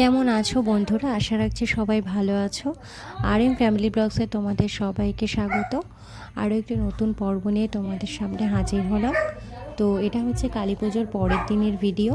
কেমন আছো বন্ধুরা? আশা রাখছি সবাই ভালো আছো। আর এম ফ্যামিলি ব্লগসে তোমাদের সবাইকে স্বাগত। আরও একটি নতুন পর্ব নিয়ে তোমাদের সামনে হাজির হলাম। তো এটা হচ্ছে কালী পুজোর পরের দিনের ভিডিও।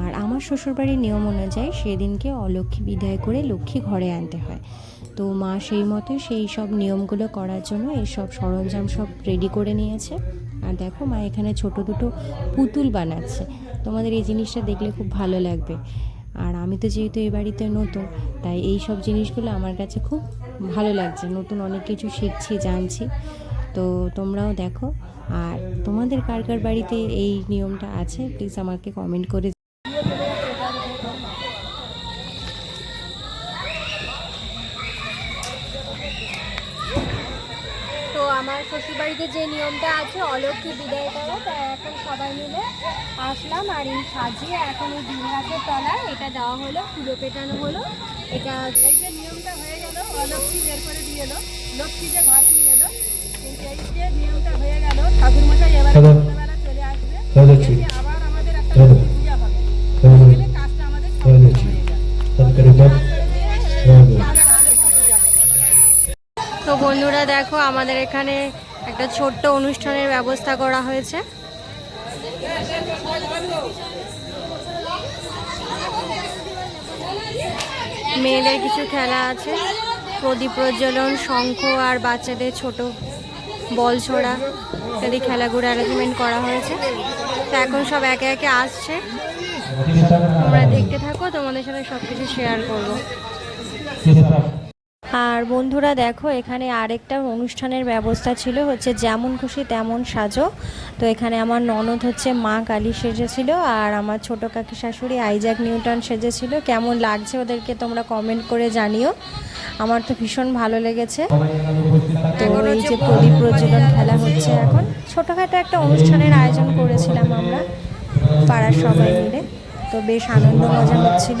আর আমার শ্বশুরবাড়ির নিয়ম অনুযায়ী সেদিনকে অলক্ষ্মী বিদায় করে লক্ষ্মী ঘরে আনতে হয়। তো মা সেই মতো সেই সব নিয়মগুলো করার জন্য এই সব সরঞ্জাম সব রেডি করে নিয়েছে। আর দেখো মা এখানে ছোট দুটো পুতুল বানাচ্ছে। তোমাদের এই জিনিসটা দেখলে খুব ভালো লাগবে। আর আমি তো যেহেতু এই বাড়িতে নতুন, তাই এই সব জিনিসগুলো আমার কাছে খুব ভালো লাগছে। নতুন অনেক কিছু শিখছি, জানছি। তো তোমরাও দেখো। আর তোমাদের কার কার বাড়িতে এই নিয়মটা আছে? প্লিজ আমাকে কমেন্ট করে তো আমার শ্বশুরবাড়িতে যে নিয়মটা আছে অলক্ষ্মী বিদায় করা তাই এখন সবাই মিলে আসলাম। আর এই সাজিয়ে এখন এই দিন গাছের তলায় এটা দেওয়া হলো ফুলো পেটানো হলো। এটা এই যে নিয়মটা হয়ে গেল অলক্ষ্মী বের করে দিয়ে এলো লক্ষ্মী যে ঘর নিয়ে এলো কিন্তু এই যে নিয়মটা হয়ে গেল ঠাকুরমশাই এবার চলে আসবে। আবার বন্ধুরা, দেখো আমাদের এখানে একটা ছোট্ট অনুষ্ঠানের ব্যবস্থা করা হয়েছে। মেয়েদের কিছু খেলা আছে, প্রদীপ প্রজ্বলন, শঙ্খ আর বাচ্চাদের ছোট বল ছোড়া ইত্যাদি খেলাগুলো অ্যারেঞ্জমেন্ট করা হয়েছে। তো এখন সব একে একে আসছে। তোমরা দেখতে থাকো, তোমাদের সাথে সব কিছু শেয়ার করব। আর বন্ধুরা দেখো এখানে আরেকটা অনুষ্ঠানের ব্যবস্থা ছিল হচ্ছে যেমন খুশি তেমন সাজো। তো এখানে আমার ননদ হচ্ছে মা কালী সেজেছিল আর আমার ছোট কাকি শাশুড়ি আইজাক নিউটন সেজেছিল। কেমন লাগছে ওদেরকে তোমরা কমেন্ট করে জানিও। আমার তো ভীষণ ভালো লেগেছে। তো এই যে প্রদীপ প্রজ্বলন খেলা হচ্ছে। এখন। ছোটোখাটো একটা অনুষ্ঠানের আয়োজন করেছিলাম আমরা পাড়ার সবাই মিলে। তো বেশ আনন্দ মজা হচ্ছিল।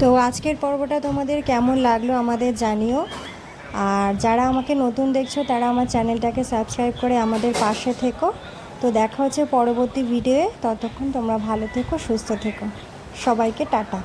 তো আজকের পর্বটা তোমাদের কেমন লাগল আমাদের জানিও। আর যারা আমাকে নতুন দেখছ, তারা আমার চ্যানেলটাকে সাবস্ক্রাইব করে আমাদের পাশে থেকো। তো দেখা হচ্ছে পরবর্তী ভিডিওয়ে ততক্ষণ তোমরা ভালো থেকো, সুস্থ থেকো। সবাইকে টাটা।